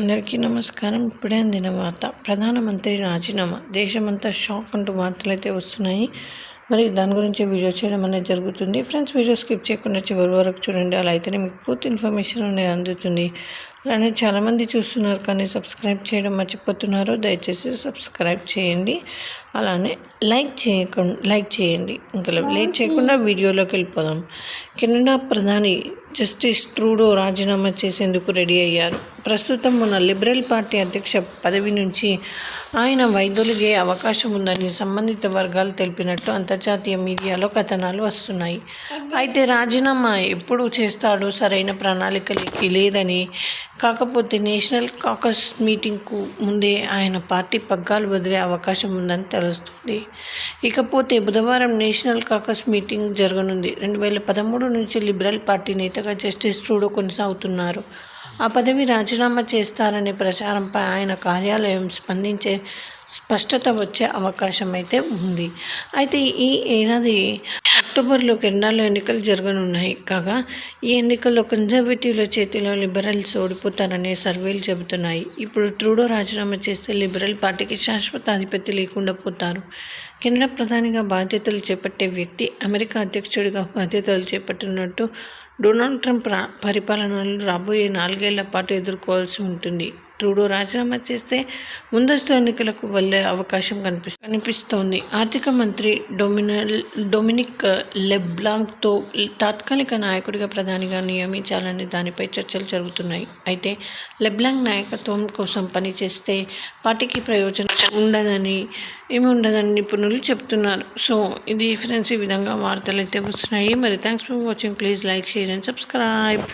అందరికీ నమస్కారం. ఇప్పుడే అందిన వార్త ప్రధానమంత్రి రాజీనామా. దేశమంతా షాక్ అంటూ వార్తలు అయితే వస్తున్నాయి. మరి దాని గురించి వీడియో చేయడం అనేది జరుగుతుంది. ఫ్రెండ్స్ వీడియో స్కిప్ చేయకుండా చివరి వరకు చూడండి. అలా అయితేనే మీకు పూర్తి ఇన్ఫర్మేషన్ అనేది అందుతుంది. అలానే చాలామంది చూస్తున్నారు కానీ సబ్స్క్రైబ్ చేయడం మర్చిపోతున్నారు. దయచేసి సబ్స్క్రైబ్ చేయండి. అలానే లైక్ చేయకుండా లైక్ చేయండి. ఇంకా లేట్ చేయకుండా వీడియోలోకి వెళ్ళిపోదాం. కెనడా ప్రధాని జస్టిస్ ట్రూడో రాజీనామా చేసేందుకు రెడీ అయ్యారు. ప్రస్తుతం మన లిబరల్ పార్టీ అధ్యక్ష పదవి నుంచి ఆయన వైదొలిగే అవకాశం ఉందని సంబంధిత వర్గాలు తెలిపినట్టు అంతర్జాతీయ మీడియాలో కథనాలు వస్తున్నాయి. అయితే రాజీనామా ఎప్పుడు చేస్తాడో సరైన ప్రణాళికలకి లేదని కాకపోతే నేషనల్ కాకస్ మీటింగ్కు ముందే ఆయన పార్టీ పగ్గాలు వదిలే అవకాశం ఉందని తెలుస్తుంది. ఇకపోతే బుధవారం నేషనల్ కాకస్ మీటింగ్ జరగనుంది. రెండు వేల పదమూడు నుంచి లిబరల్ పార్టీ నేతగా జస్టిస్ ట్రూడో కొనసాగుతున్నారు. ఆ పదవి రాజీనామా చేస్తారనే ప్రచారంపై ఆయన కార్యాలయం స్పందించే స్పష్టత వచ్చే అవకాశం అయితే ఉంది. అయితే ఈ ఏడాది అక్టోబర్లో కెనడాలో ఎన్నికలు జరగనున్నాయి కాగా ఈ ఎన్నికల్లో కన్జర్వేటివ్ల చేతిలో లిబరల్స్ ఓడిపోతారనే సర్వేలు చెబుతున్నాయి. ఇప్పుడు ట్రూడో రాజీనామా చేస్తే లిబరల్ పార్టీకి శాశ్వత ఆధిపత్యం లేకుండా పోతారు. కెనడా ప్రధానిగా బాధ్యతలు చేపట్టే వ్యక్తి అమెరికా అధ్యక్షుడిగా బాధ్యతలు చేపట్టినట్టు డొనాల్డ్ ట్రంప్ పరిపాలనలు రాబోయే నాలుగేళ్ళ పాటు ఎదుర్కోవాల్సి ఉంటుంది. ట్రూడో రాజీనామా చేస్తే ముందస్తు ఎన్నికలకు వెళ్ళే అవకాశం కనిపి కనిపిస్తోంది. ఆర్థిక మంత్రి డొమినల్ డొమినిక్ లెబ్లాంక్తో తాత్కాలిక నాయకుడిగా ప్రధానిగా నియమించాలని దానిపై చర్చలు జరుగుతున్నాయి. అయితే లెబ్లాంక్ నాయకత్వం కోసం పనిచేస్తే పార్టీకి ప్రయోజనం ఉండదని ఏమి ఉండదని నిపుణులు చెప్తున్నారు సో ఇది ఫ్రెండ్స్ ఈ విధంగా వార్తలు అయితే వస్తున్నాయి. మరి thanks for watching. Please like share and subscribe.